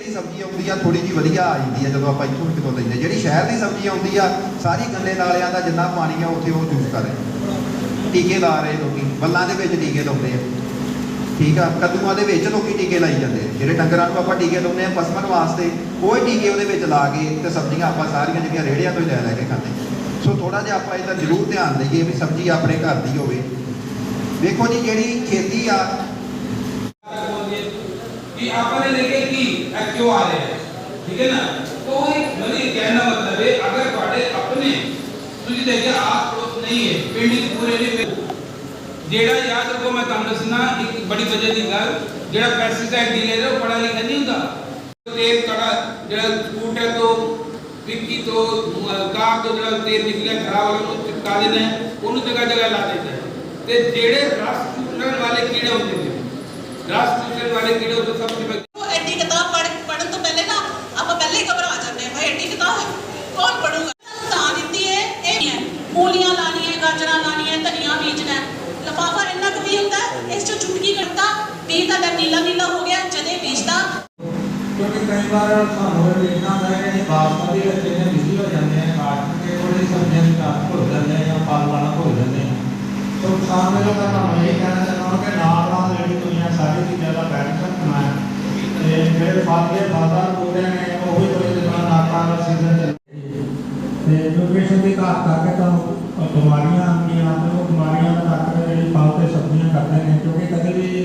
ਜਿਹੜੀ ਸਬਜ਼ੀ ਆਉਂਦੀ ਆ ਥੋੜੀ ਜੀ ਵਧੀਆ ਆ ਜਾਂਦੀ ਆ, ਜਦੋਂ ਆਪਾਂ ਇੱਥੋਂ ਕਿਤੋਂ ਲੈਂਦੇ ਜਿਹੜੀ ਸ਼ਹਿਰ ਦੀ ਸਬਜ਼ੀ ਆਉਂਦੀ ਆ, ਸਾਰੀ ਗੰਦੇ ਨਾਲਿਆਂ ਦਾ ਜਿੰਨਾ ਪਾਣੀ ਆ, ਉੱਥੇ ਉਹ ਯੂਜ਼ ਕਰ ਰਹੇ ਟੀਕੇ ਲਾ ਰਹੇ ਲੋਕੀ, ਵੱਲਾਂ ਦੇ ਵਿੱਚ ਟੀਕੇ ਲਾਉਂਦੇ ਆ। ਠੀਕ ਆ, ਕਦੂਆਂ ਦੇ ਵਿੱਚ ਲੋਕੀ ਟੀਕੇ ਲਾਈ ਜਾਂਦੇ ਆ। ਜਿਹੜੇ ਡੰਗਰਾਂ ਨੂੰ ਆਪਾਂ ਟੀਕੇ ਲਾਉਂਦੇ ਆ ਪਸ਼ਮਨ ਵਾਸਤੇ, ਕੋਈ ਟੀਕੇ ਉਹਦੇ ਵਿੱਚ ਲਾ ਕੇ ਤੇ ਸਬਜ਼ੀਆਂ ਆਪਾਂ ਸਾਰੀਆਂ ਜਿਹੜੀਆਂ ਰੇੜੀਆਂ ਤੋਂ ਲੈ ਲੈ ਕੇ ਖਾਂਦੇ ਸੋ ਥੋੜਾ ਜਿਹਾ ਆਪਾਂ ਇਹਦਾ ਜ਼ਰੂਰ ਧਿਆਨ ਦੇਈਏ ਵੀ ਸਬਜ਼ੀ ਆਪਣੇ ਘਰ ਦੀ ਹੋਵੇ। ਦੇਖੋ ਜੀ, ਜਿਹੜੀ ਖੇਤੀ ਆ, ਕਿ ਆਪਣੇ ਲਈ क्यों आ रहे हैं ठीक है ना तो एक मेरी कहना मतलब है अगर ਤੁਹਾਡੇ ਆਪਣੇ ਤੁਸੀਂ ਦੇਖਿਆ ਆਸ ਪੜੋਸ ਨਹੀਂ ਹੈ ਪਿੰਡ ਵਿੱਚ ਪੂਰੇ ਨਹੀਂ ਵਿੱਚ ਜਿਹੜਾ ਯਾਦ ਰੱਖੋ ਮੈਂ ਤੁਹਾਨੂੰ ਦੱਸਣਾ ਇੱਕ ਬੜੀ ਵਜ੍ਹਾ ਦੀ ਗੱਲ ਜਿਹੜਾ ਪੈਸਟੀਸਾਈਡ ਡੀਲਰ ਹੈ ਉਹ ਪੜਾ ਲਿਖਿਆ ਨਹੀਂ ਹੁੰਦਾ ਤੇਲ ਕੜਾ ਜਿਹੜਾ ਸਕੂਟਰ ਤੋਂ ਵਿੱਕੀ ਤੋਂ ਅਹ, ਕਾਰ ਤੋਂ ਜਿਹੜਾ ਤੇਲ ਨਿਕਲਿਆ ਖਰਾਬ ਵਾਲਾ ਨੂੰ ਚਿਪਕਾ ਦੇਣਾ ਹੈ, ਉਹਨੂੰ ਜਗ੍ਹਾ ਜਗ੍ਹਾ ਲਾ ਦਿੰਦਾ ਹੈ। ਤੇ ਜਿਹੜੇ ਰਸ ਚੂਸਣ ਵਾਲੇ ਕੀੜੇ ਹੁੰਦੇ ਨੇ ਰਸ ਚੂਸਣ ਵਾਲੇ ਕੀੜੇ ਉਹ ਸਭ ਤੋਂ ਮੂਲੀਆਂ ਲਾਣੀਆਂ ਗਾਜਰਾਂ ਲਾਣੀਆਂ ਧਨੀਆ ਬੀਜਣਾ ਹੈ। ਲਿਫਾਫਾ ਇੰਨਾ ਕੁ ਵੀ ਹੁੰਦਾ ਹੈ, ਇਸ ਚੋਂ ਚੁਟਕੀ ਕਰਤਾ? ਵੀ ਤੁਹਾਡਾ ਨੀਲਾ ਨੀਲਾ ਹੋ ਗਿਆ ਜਦੇ ਬੀਜਦਾ। ਕਿਉਂਕਿ ਕਈ ਵਾਰ ਸਾਨੂੰ ਇਹ ਦੇਖਣਾ ਹੁੰਦਾ ਹੈ ਕਿ ਬਾਸਮਤੀ ਵਿੱਚ ਜਿੰਨੇ ਬਿਜ਼ੀ ਹੋ ਜਾਂਦੇ ਆ ਕਾਟ ਕੇ ਥੋੜੀ ਸਬਜ਼ੀਆਂ ਦੀ ਕਾਟ ਭੁੱਲ ਜਾਂਦੇ ਆ ਜਾਂ ਫਲ ਵਾਲਾ ਭੁੱਲ ਜਾਂਦੇ ਆ। ਸੋ ਕਿਸਾਨ ਮੇਰਾ ਤਾਂ ਤੁਹਾਨੂੰ ਇਹ ਕਹਿਣਾ ਚਾਹੁੰਦਾ ਕਿ ਨਾਲ ਨਾਲ ਜਿਹੜੀ ਦੁਨੀਆ ਸਾਰੀ ਚੀਜ਼ਾਂ ਦਾ ਬੈਲੈਂਸ ਰੱਖਣਾ ਹੈ। ਤੇ ਜਿਹੜੇ ਫਲ ਦੇ ਫਲਦਾਰ ਪੂਰੇ ਨੇ ਉਹ ਵੀ ਕੋਈ ਜਿਵੇਂ ਨਾਕਾਂ ਦਾ ਸੀਜ਼ਨ ਚੱਲ ਤੇ ਨਿਊਟ੍ਰੀਸ਼ਨ ਦੀ ਘਾਟ ਕਰਕੇ ਤੁਹਾਨੂੰ ਅ, ਬਿਮਾਰੀਆਂ ਆਉਂਦੀਆਂ ਤੇ ਉਹ ਬਿਮਾਰੀਆਂ ਦਾ ਡਾਕਟਰ ਜਿਹੜੀ ਫਲ ਤੇ ਸਬਜ਼ੀਆਂ ਕਰਦੇ ਨੇ ਕਿਉਂਕਿ ਕਦੇ ਵੀ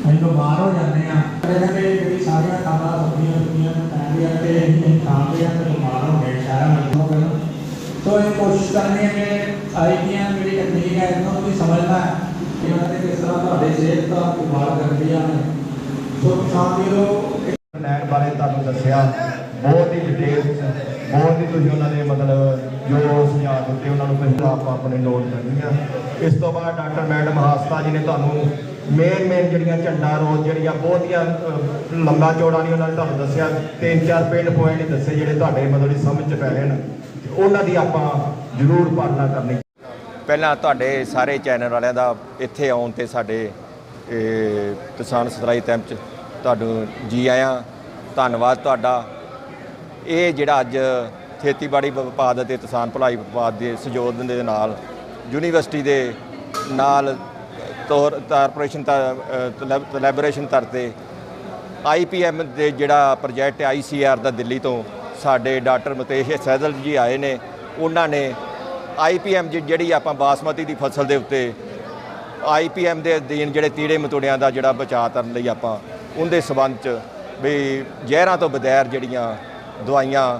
ਅਸੀਂ ਬਿਮਾਰ ਹੋ ਜਾਂਦੇ ਆ ਕਦੇ ਕਦੇ ਜਿਹੜੀ ਸਾਰੀਆਂ ਖਾਣਾ ਸਬਜ਼ੀਆਂ ਦੁਨੀਆਂ ਨੂੰ ਪੈਂਦੀਆਂ ਤੇ ਅਸੀਂ ਖਾਂਦੇ ਆ ਤੇ ਬਿਮਾਰ ਹੋ ਗਏ ਸ਼ਹਿਰਾਂ ਵਿੱਚ। ਹੋ ਗਏ ਸੋ ਇਹ ਕੋਸ਼ਿਸ਼ ਕਰਨੀ ਹੈ ਕਿ ਆਈਪੀਐਮ ਜਿਹੜੀ ਟੈਕਨੀਕ ਹੈ ਇਹਨੂੰ ਵੀ ਸਮਝਣਾ ਹੈ ਕਿ ਉਹਨਾਂ ਤੇ ਕਿਸ ਤਰ੍ਹਾਂ ਤੁਹਾਡੀ ਸਿਹਤ ਦਾ ਉਪਾਰ ਕਰਦੀਆਂ ਨੇ ਸੋ ਕਿਸਾਨ ਵੀਰੋ ਲੈਣ ਬਾਰੇ ਤੁਹਾਨੂੰ ਦੱਸਿਆ ਬਹੁਤ ਹੀ ਡਿਟੇਲ ਬਹੁਤ ਹੀ ਤੁਸੀਂ ਉਹਨਾਂ ਦੇ ਮਤਲਬ ਜੋ ਸੁਝਾਅ ਦਿੱਤੇ ਉਹਨਾਂ ਨੂੰ ਪਹਿਲਾਂ ਆਪਾਂ ਆਪਣੇ ਨੋਟ ਕਰਨੀਆਂ ਇਸ ਤੋਂ ਬਾਅਦ ਡਾਕਟਰ ਮੈਡਮ ਹਾਸਤਾ ਜੀ ਨੇ ਤੁਹਾਨੂੰ ਮੇਨ ਮੇਨ ਜਿਹੜੀਆਂ ਝੰਡਾ ਰੋਜ਼ ਜਿਹੜੀਆਂ ਬਹੁਤੀਆਂ ਅਹ, ਲੰਬਾ ਚੌੜਾ ਨਹੀਂ ਉਹਨਾਂ ਨੇ ਤੁਹਾਨੂੰ ਦੱਸਿਆ ਤਿੰਨ ਚਾਰ ਪਿੰਡ ਪੁਆਇੰਟ ਦੱਸੇ ਜਿਹੜੇ ਤੁਹਾਡੇ ਮਤਲਬ ਸਮਝ ਚ ਪੈ ਰਹੇ ਨੇ ਉਹਨਾਂ ਦੀ ਆਪਾਂ ਜ਼ਰੂਰ ਪਾਲਣਾ ਕਰਨੀ। ਪਹਿਲਾਂ ਤੁਹਾਡੇ ਸਾਰੇ ਚੈਨਲ ਵਾਲਿਆਂ ਦਾ ਇੱਥੇ ਆਉਣ ਤੇ ਸਾਡੇ ਕਿਸਾਨ ਸਤਰਾਈ ਟੈਂਪ ਚ ਤੁਹਾਨੂੰ ਜੀ ਆਇਆਂ। ਧੰਨਵਾਦ ਤੁਹਾਡਾ। ਇਹ ਜਿਹੜਾ ਅੱਜ ਖੇਤੀਬਾੜੀ ਵਿਭਾਗ ਅਤੇ ਕਿਸਾਨ ਭਲਾਈ ਵਿਭਾਗ ਦੇ ਸਹਿਯੋਗ ਦੇ ਨਾਲ ਯੂਨੀਵਰਸਿਟੀ ਦੇ ਨਾਲ ਤੌਰ ਕਾਰਪੋਰੇਸ਼ਨ ਕੋਲੈਬੋਰੇਸ਼ਨ ਕਰਦੇ ਆਈਪੀਐਮ ਦੇ ਜਿਹੜਾ ਪ੍ਰੋਜੈਕਟ ਆਈਸੀਆਰ ਦਾ ਦਿੱਲੀ ਤੋਂ ਸਾਡੇ ਡਾਕਟਰ ਮਤੇਸ਼ ਸੈਦਲ ਜੀ ਆਏ ਨੇ। ਉਹਨਾਂ ਨੇ ਆਈਪੀਐਮ ਜਿਹੜੀ ਆਪਾਂ ਬਾਸਮਤੀ ਦੀ ਫਸਲ ਦੇ ਉੱਤੇ ਆਈਪੀਐਮ ਦੇ ਅਧੀਨ ਜਿਹੜੇ ਕੀੜੇ ਮਤੋੜਿਆਂ ਦਾ ਜਿਹੜਾ ਬਚਾਅ ਕਰਨ ਲਈ ਆਪਾਂ ਉਹਦੇ ਸਬੰਧ ਚ ਵੀ ਜ਼ਹਿਰਾਂ ਤੋਂ ਬਗੈਰ ਜਿਹੜੀਆਂ ਦਵਾਈਆਂ,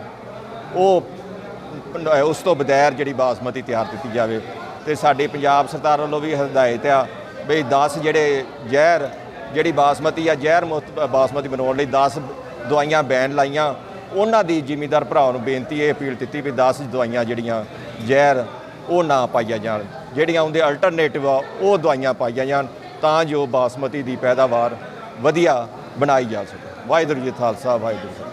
ਉਹ ਉਸ ਤੋਂ ਬਗੈਰ ਜਿਹੜੀ ਬਾਸਮਤੀ ਤਿਆਰ ਕੀਤੀ ਜਾਵੇ। ਤੇ ਸਾਡੀ ਪੰਜਾਬ ਸਰਕਾਰ ਵੱਲੋਂ ਵੀ ਹਦਾਇਤ ਆ ਵੀ 10 ਜਿਹੜੇ ਜ਼ਹਿਰ, ਜਿਹੜੀ ਬਾਸਮਤੀ ਆ, ਜ਼ਹਿਰ ਮੁਕਤ ਬਾਸਮਤੀ ਬਣਾਉਣ ਲਈ 10 ਦਵਾਈਆਂ ਬੈਨ ਲਾਈਆਂ। ਉਹਨਾਂ ਦੀ ਜ਼ਿਮੀਦਾਰ ਭਰਾਵਾਂ ਨੂੰ ਬੇਨਤੀ ਇਹ ਅਪੀਲ ਕੀਤੀ ਵੀ 10 ਦਵਾਈਆਂ ਜਿਹੜੀਆਂ ਜ਼ਹਿਰ, ਉਹ ਨਾ ਪਾਈਆਂ ਜਾਣ। ਜਿਹੜੀਆਂ ਉਹਦੇ ਅਲਟਰਨੇਟਿਵ ਆ, ਉਹ ਦਵਾਈਆਂ ਪਾਈਆਂ ਜਾਣ ਤਾਂ ਜੋ ਬਾਸਮਤੀ ਦੀ ਪੈਦਾਵਾਰ ਵਧੀਆ ਬਣਾਈ ਜਾ ਸਕੇ। ਵਾਹਿਗੁਰੂ ਜੀ ਖਾਲਸਾ, ਵਾਹਿਗੁਰੂ ਜੀ